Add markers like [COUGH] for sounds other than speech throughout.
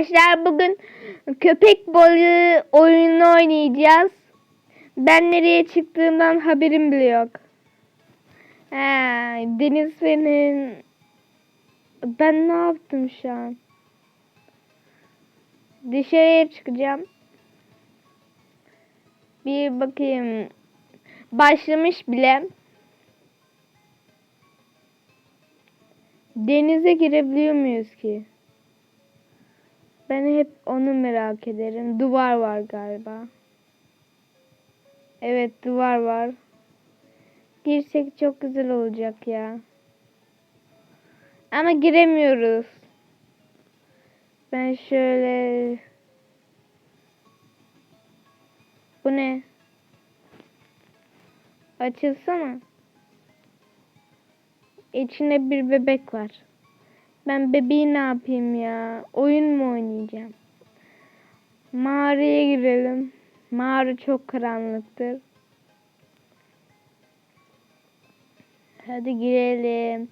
Arkadaşlar bugün köpek balığı oyunu oynayacağız. Ben nereye çıktığımdan haberim bile yok. Ha, Deniz senin... Ben ne yaptım şu an? Dışarıya çıkacağım. Bir bakayım. Başlamış bile. Denize girebiliyor muyuz ki? Ben hep onu merak ederim. Duvar var galiba. Evet duvar var. Girsek çok güzel olacak ya. Ama giremiyoruz. Ben şöyle... Bu ne? Açılsana. İçinde bir bebek var. Ben bebeği ne yapayım ya? Oyun mu oynayacağım? Mağaraya girelim. Mağara çok karanlıktır. Hadi girelim.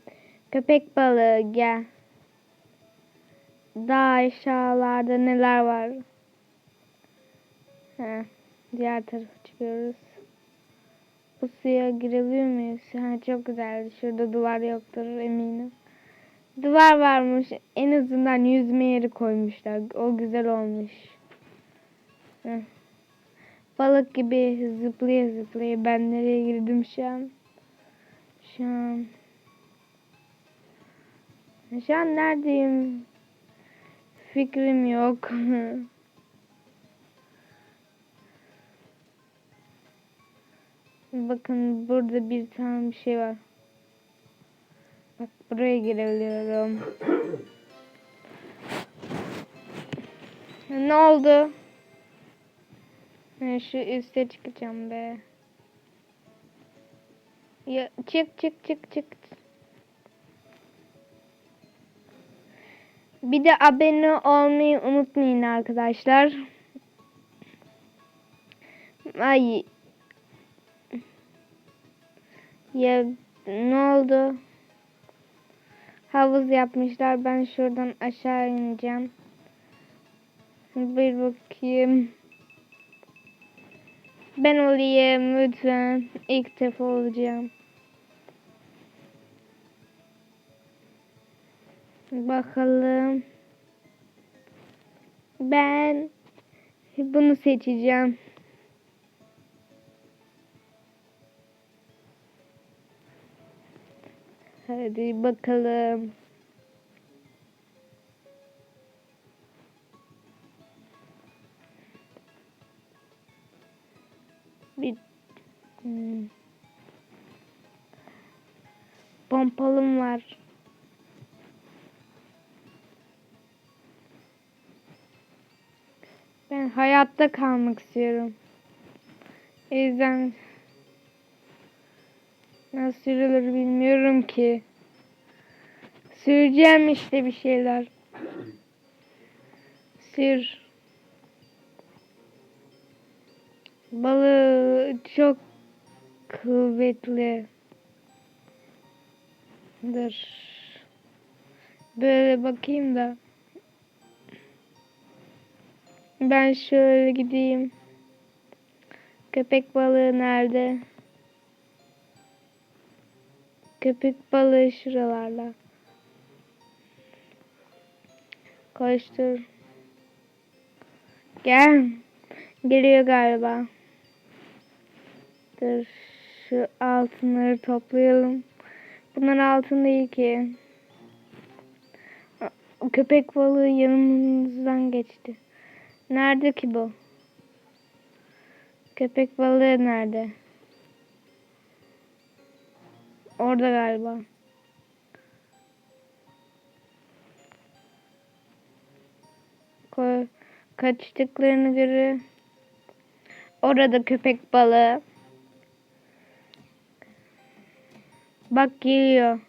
Köpek balığı gel. Daha aşağılarda neler var? Ha, diğer tarafa çıkıyoruz. Bu suya girebiliyor muyuz? Ha, çok güzel. Şurada duvar yoktur eminim. Duvar varmış. En azından yüzme yeri koymuşlar. O güzel olmuş. Balık gibi zıplaya zıplaya ben nereye girdim şu an? Şu an şu an neredeyim? Fikrim yok. [LAUGHS] Bakın burada bir tane bir şey var. Buraya girebiliyorum. ne oldu? Ben şu üste çıkacağım be. Ya çık çık çık çık. Bir de abone olmayı unutmayın arkadaşlar. Ay. Ya ne oldu? Havuz yapmışlar. Ben şuradan aşağı ineceğim. Bir bakayım. Ben olayım lütfen. İlk defa olacağım. Bakalım. Ben bunu seçeceğim. Hadi bakalım. Bir hmm. pompalım var. Ben hayatta kalmak istiyorum. O yüzden nasıl sürülür bilmiyorum ki. Süreceğim işte bir şeyler. Sür. Balığı çok kuvvetli. Dur. Böyle bakayım da. Ben şöyle gideyim. Köpek balığı nerede? Köpek balığı şuralarda. Koştur. Gel. Geliyor galiba. Dur. Şu altınları toplayalım. Bunlar altın değil ki. Köpek balığı yanımızdan geçti. Nerede ki bu? Köpek balığı nerede? Orada galiba. Ko kaçtıklarını göre orada köpek balığı. Bak geliyor.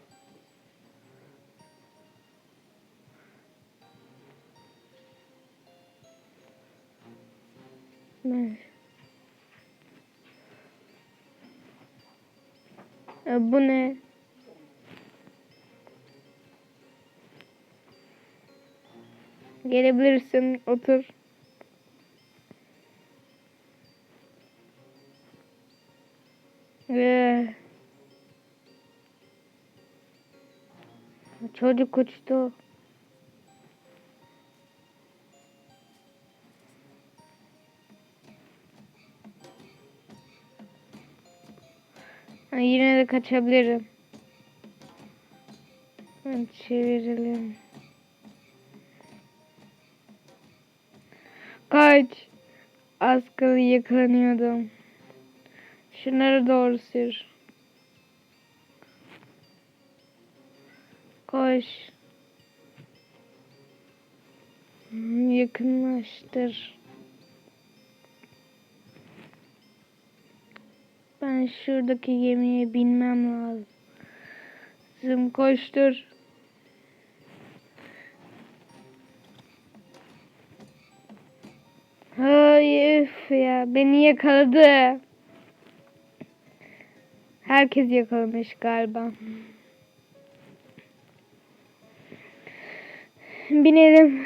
Evet. E, bu ne? Gelebilirsin. Otur. Ee, çocuk uçtu. Ha, yine de kaçabilirim. Ha, Çevirelim. Kaç. Az kalı yakalanıyordum. Şunları doğru sür. Koş. Yakınlaştır. Ben şuradaki gemiye binmem lazım. Zım koştur. Hayır üf ya beni yakaladı. Herkes yakalamış galiba. Binelim.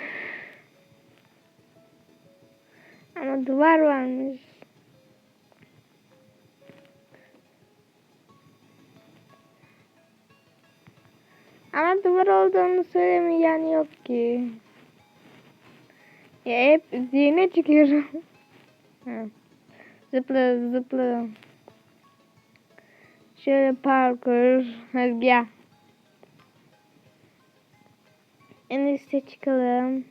Ama duvar varmış. Ama duvar olduğunu söylemeyen yok ki. Ya hep zihne çıkıyorum. [LAUGHS] Zıpla zıpla. Şöyle parkur. Hadi gel. En üste çıkalım.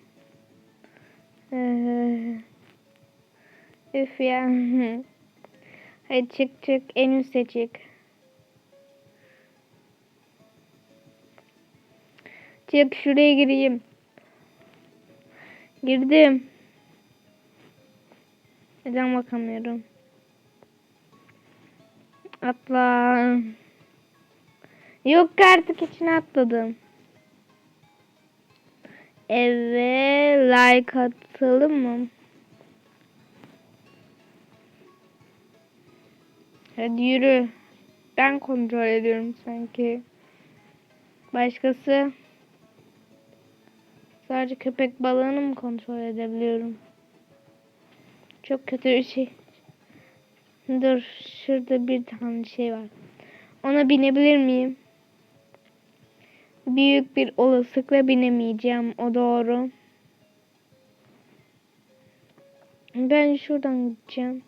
[LAUGHS] Üf ya. [LAUGHS] Hadi çık çık. En üste çık. Çık şuraya gireyim. Girdim. Neden bakamıyorum? Atla. Yok artık içine atladım. Evet, like atalım mı? Hadi yürü. Ben kontrol ediyorum sanki. Başkası? Sadece köpek balığını mı kontrol edebiliyorum? Çok kötü bir şey. Dur, şurada bir tane şey var. Ona binebilir miyim? Büyük bir olasılıkla binemeyeceğim. O doğru. Ben şuradan gideceğim.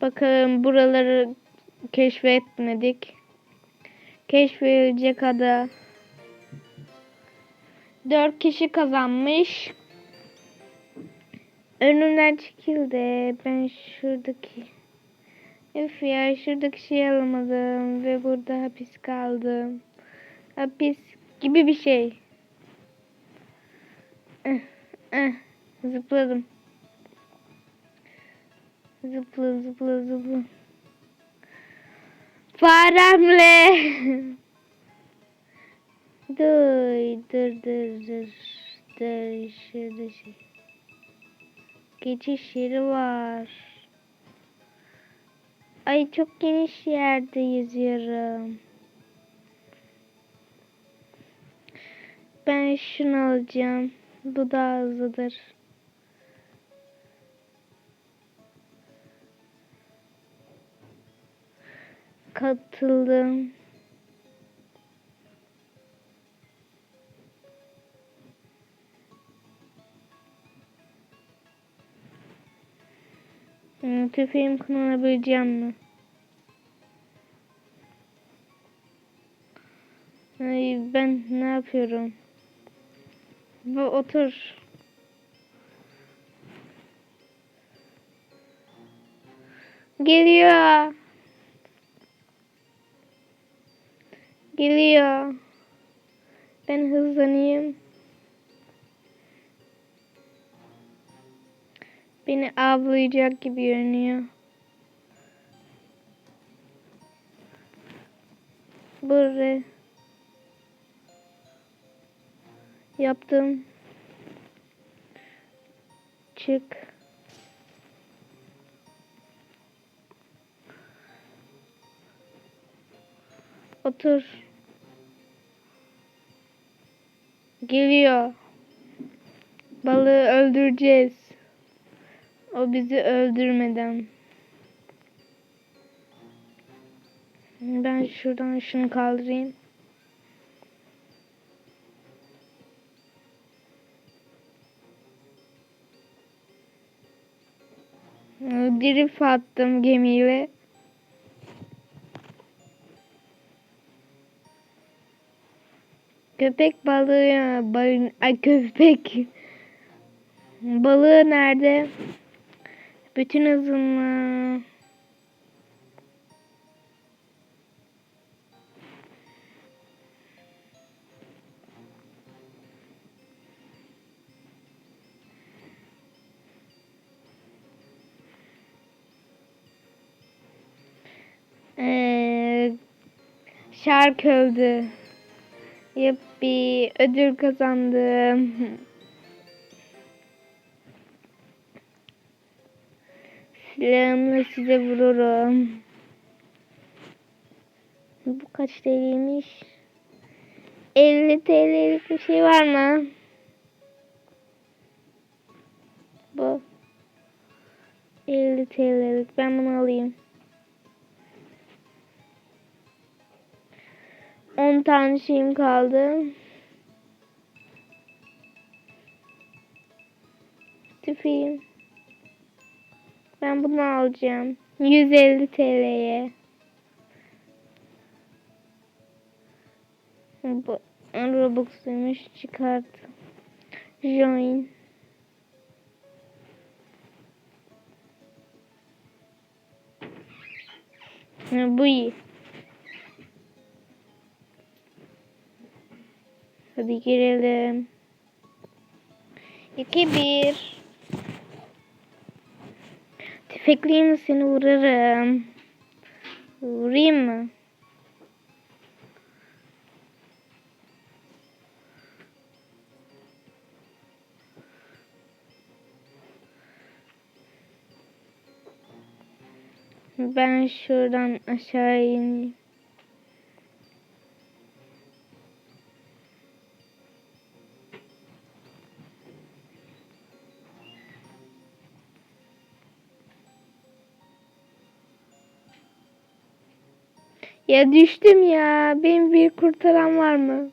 Bakalım buraları keşfetmedik. Keşfedilecek ada. Dört kişi kazanmış. Önümden çekildi. Ben şuradaki Üf ya şuradaki şeyi alamadım ve burada hapis kaldım. Hapis gibi bir şey. Eh, eh, zıpladım. Zıpla zıpla zıpla. Faremle. dur dur dur dur. Dur şurada. Geçiş yeri var. Ay çok geniş yerde yüzüyorum. Ben şunu alacağım. Bu daha hızlıdır. Katıldım. Hmm, Tüfeğim kullanabileceğim mi? Ay ben ne yapıyorum? Bu otur. Geliyor. Geliyor. Ben hızlanayım. Beni avlayacak gibi görünüyor. Buraya. Yaptım. Çık. Otur. Geliyor. Balığı öldüreceğiz. O bizi öldürmeden. Ben şuradan şunu kaldırayım. Drift attım gemiyle. Köpek balığı, balın, ay köpek balığı nerede? Bütün hızımla. Ee, şark öldü. Yuppi ödül kazandım. Silahımla size vururum. Bu kaç TL'ymiş? 50 TL'lik bir şey var mı? Bu. 50 TL'lik. Ben bunu alayım. 10 tane şeyim kaldı. Tüfeğim. Ben bunu alacağım. 150 TL'ye. Bu Robux'uymuş. Çıkart. Join. Bu iyi. Hadi girelim. 2 1 Tüfekliyim seni vurarım. Vurayım mı? Ben şuradan aşağı ineyim. Ya düştüm ya. Benim bir kurtaran var mı?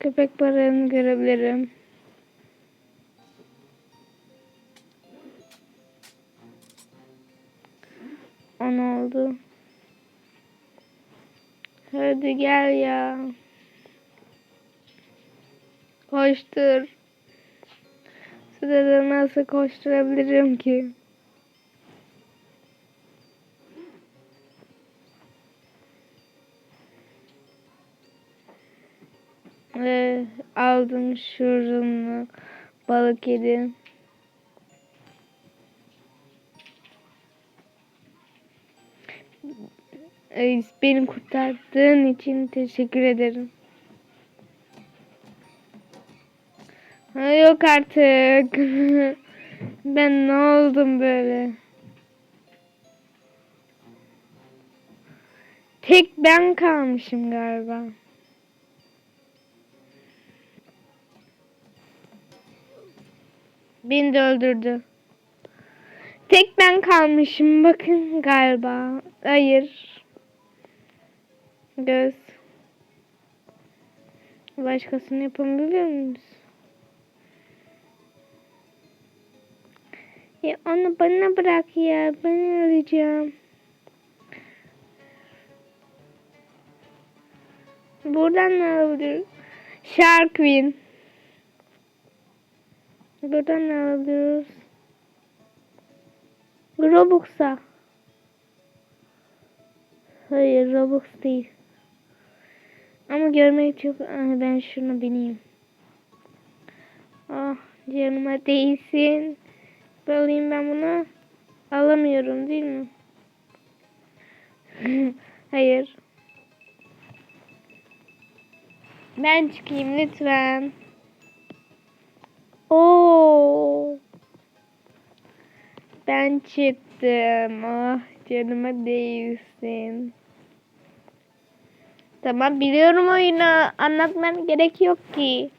Köpek balığını görebilirim. On oldu. Hadi gel ya. Koştur. Sırada nasıl koşturabilirim ki? Ve aldım şurunu balık yedim. Ay, Beni kurtardığın için teşekkür ederim. Yok artık. [LAUGHS] ben ne oldum böyle? Tek ben kalmışım galiba. Beni de öldürdü. Tek ben kalmışım bakın galiba. Hayır. Göz. Başkasını yapabiliyor muyuz? Ya onu bana bırak ya. Ben alacağım. Buradan ne alabiliriz? Shark Win. Buradan ne alıyoruz? Robux'a. Hayır Robux değil. Ama görmek çok... Ah, ben şunu bineyim. Ah canıma değsin. Alayım ben bunu. Alamıyorum değil mi? [LAUGHS] Hayır. Ben çıkayım lütfen. Oo. Ben çıktım. Ah Canıma değilsin. Tamam biliyorum oyunu. Anlatman gerek yok ki.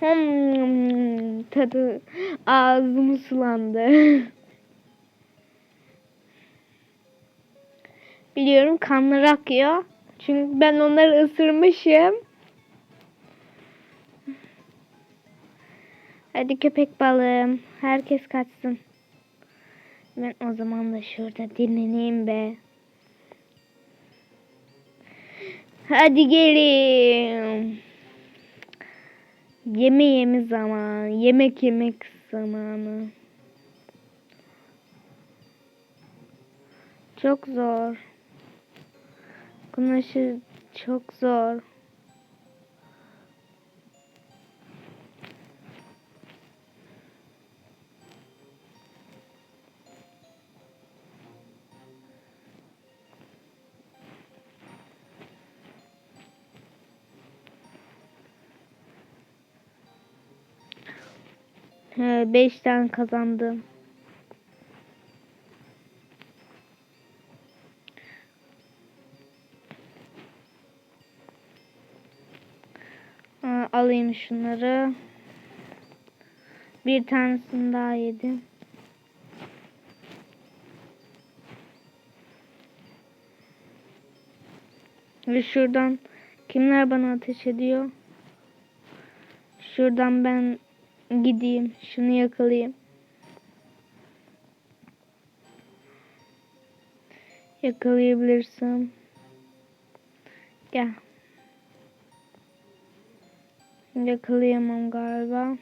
Hmm, tadı ağzım sulandı. Biliyorum kanları akıyor. Çünkü ben onları ısırmışım. Hadi köpek balığım. Herkes kaçsın. Ben o zaman da şurada dinleneyim be. Hadi gelin. Yeme yeme zamanı. Yemek yemek zamanı. Çok zor. Kumaşı çok zor. He, beş tane kazandım. Alayım şunları. Bir tanesini daha yedim. Ve şuradan kimler bana ateş ediyor? Şuradan ben gideyim. Şunu yakalayayım. Yakalayabilirsem. Gel. Yakalayamam galiba.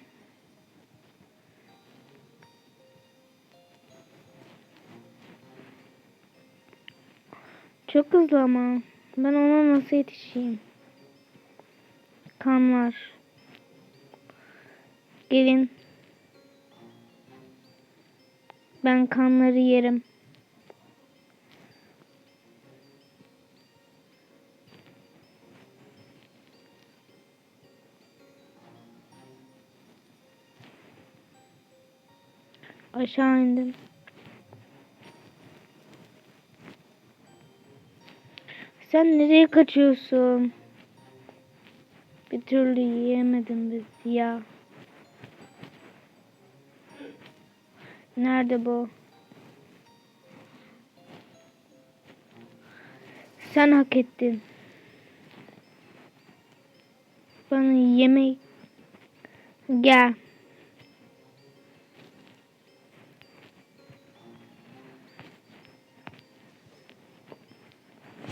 Çok hızlı ama. Ben ona nasıl yetişeyim? Kan var. Gelin. Ben kanları yerim. Aşağı indim. Sen nereye kaçıyorsun? Bir türlü yiyemedim biz ya. Nerede bu? Sen hak ettin. Bana yemek gel.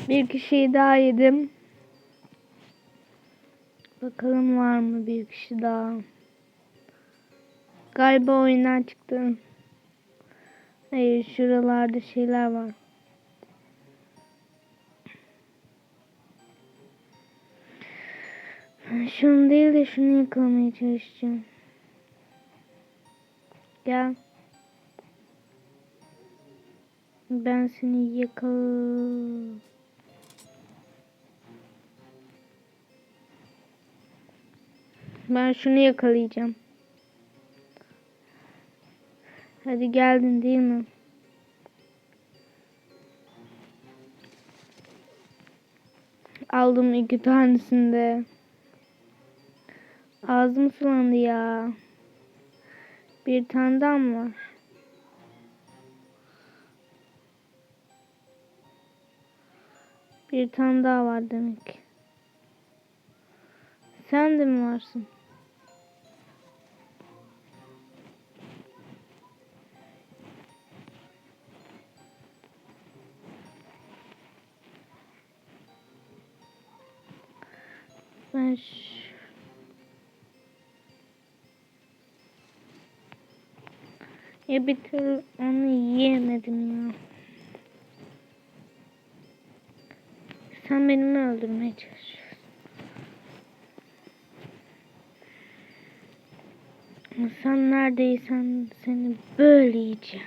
Bir kişiyi daha yedim. Bakalım var mı bir kişi daha. Galiba oyundan çıktı. Hayır şuralarda şeyler var. Şunu değil de şunu yakalamaya çalışacağım. Gel. Ben seni yakal. Ben şunu yakalayacağım. Hadi geldin değil mi? Aldım iki tanesini de. Ağzım sulandı ya. Bir tane daha mı var? Bir tane daha var demek. Sen de mi varsın? Ben ş- Ya bir türlü onu yiyemedim ya. Sen beni öldürmeye çalışıyorsun? Sen neredeysen seni böyle yiyeceğim.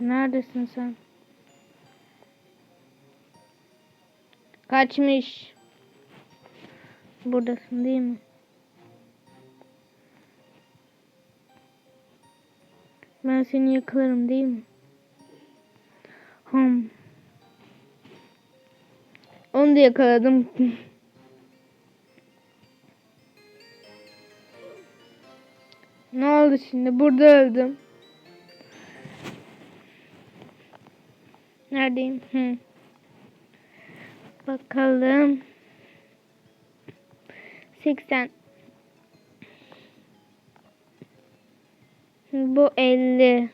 Neredesin sen? Kaçmış. Buradasın değil mi? Ben seni yakalarım değil mi? Hım. Onu da yakaladım. ne oldu şimdi? Burada öldüm. Neredeyim? Hı. Bakalım. 80. Bu 50.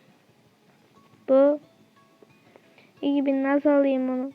Bu 2000 nasıl alayım onu?